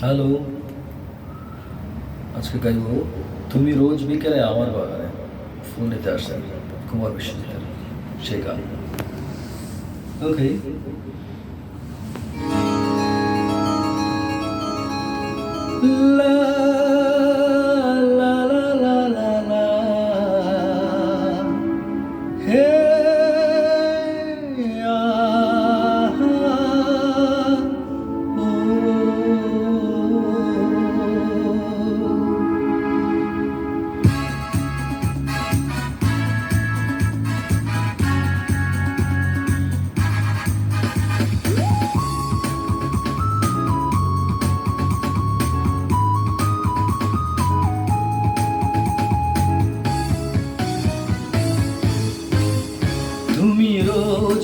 Hello আজকে গাইব তুমি রোজ বিকেলে আমার বাগানে ফুল নিতে আসেন কুমার বিশ্বজিতের সেই গান ওকে লা লা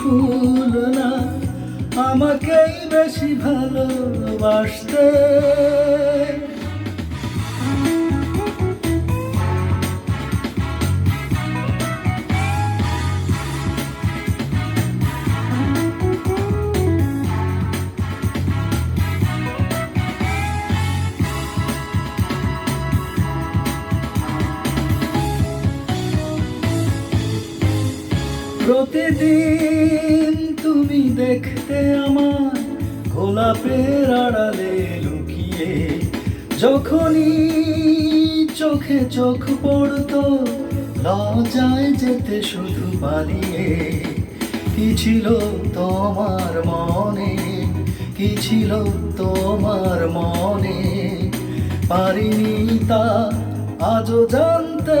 ফুল না আমাকেই বেশি ভালোবাসতে। প্রতিদিন তুমি দেখতে আমার গোলাপের আড়ালে লুকিয়ে, যখনই চোখে চোখ পড়তো লজায় যেতে শুধু পালিয়ে। কি ছিল তোমার মনে? কি ছিল তোমার মনে? পারিনি তা আজও জানতে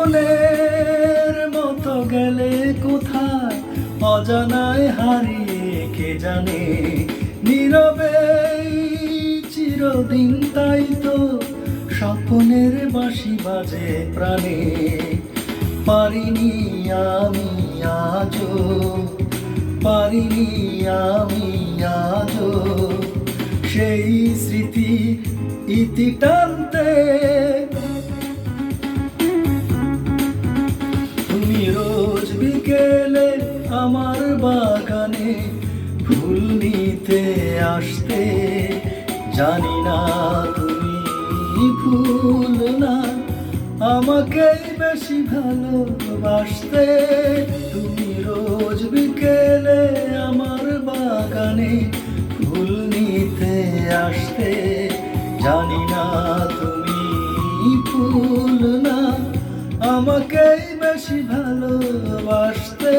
স্বপ্নের মতো গেলে কোথায়? অজানায় হারিয়ে কে জানে? নীরবে চিরদিন তাই তো স্বপ্নের বাঁশি বাজে প্রাণে। পারিনি আমি আজও, পারিনি আমি আজও। সেই স্মৃতি ইতি টানতে ফুল নিতে আসতে জানি না তুমি ফুল না। আমাকেই বেশি ভালোবাসতে তুমি রোজ বিকেলে আমার বাগানে ফুল নিতে আসতে জানি না তুমি ফুল না। আমাকেই বেশি ভালোবাসতে